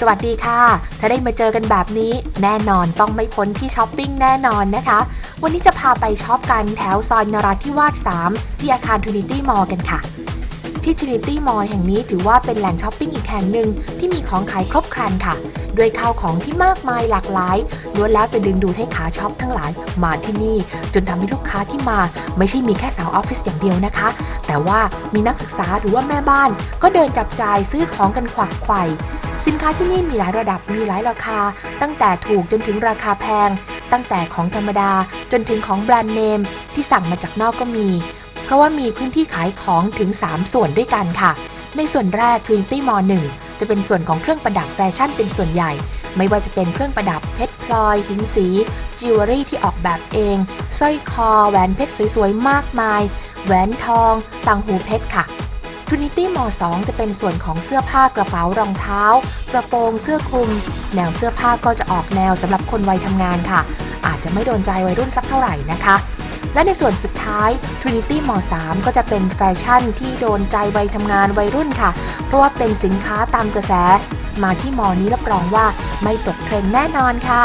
สวัสดีค่ะ ถ้าได้มาเจอกันแบบนี้ แน่นอนต้องไม่พ้นที่ช้อปปิ้งแน่นอนนะคะ วันนี้จะพาไปช็อปกันแถวซอยนราธิวาส 3 ที่อาคาร Trinity Mall กันค่ะ ที่ Trinity Mall แห่งนี้ถือว่าเป็นแหล่งช้อปปิ้งอีกแห่งหนึ่งที่มีของขายครบครันค่ะ ด้วยข้าวของที่มากมายหลากหลายล้วนแล้วแต่ดึงดูดให้ขาช็อปทั้งหลายมาที่นี่ จนทำให้ลูกค้าที่มา ไม่ใช่มีแค่สาวออฟฟิศอย่างเดียวนะคะ แต่ว่ามีนักศึกษาหรือว่าแม่บ้าน ก็เดินจับจ่ายซื้อของกันขวักไขว่ สินค้าที่นี่มีหลายระดับมีหลายราคา ตั้งแต่ถูกจนถึงราคาแพง ตั้งแต่ของธรรมดาจนถึงของแบรนด์เนมที่สั่งมาจากนอกก็มี เพราะว่ามีพื้นที่ขายของถึง 3 ส่วนด้วยกันค่ะ ในส่วนแรก Trinity Mall 1 จะเป็นส่วนของเครื่องประดับแฟชั่นเป็นส่วนใหญ่ ไม่ว่าจะเป็นเครื่องประดับเพชรพลอยหินสีจิวเวลรี่ที่ออกแบบเองสร้อยคอแหวนเพชรสวยๆมากมาย แหวนทองต่างหูเพชรค่ะ Trinity Mall 2จะเป็นส่วนของเสื้อผ้ากระเป๋ารองเท้า กระโปรงเสื้อคลุม แนวเสื้อผ้าก็จะออกแนวสำหรับคนวัยทำงานค่ะ อาจจะไม่โดนใจวัยรุ่นสักเท่าไหร่นะคะและในส่วนสุดท้าย Trinity Mall 3ก็จะเป็นแฟชั่นที่โดนใจวัยทำงานวัยรุ่นค่ะ เพราะว่าเป็นสินค้าตามกระแส มาที่มอนี้รับรองว่าไม่ตกเทรนด์แน่นอนค่ะ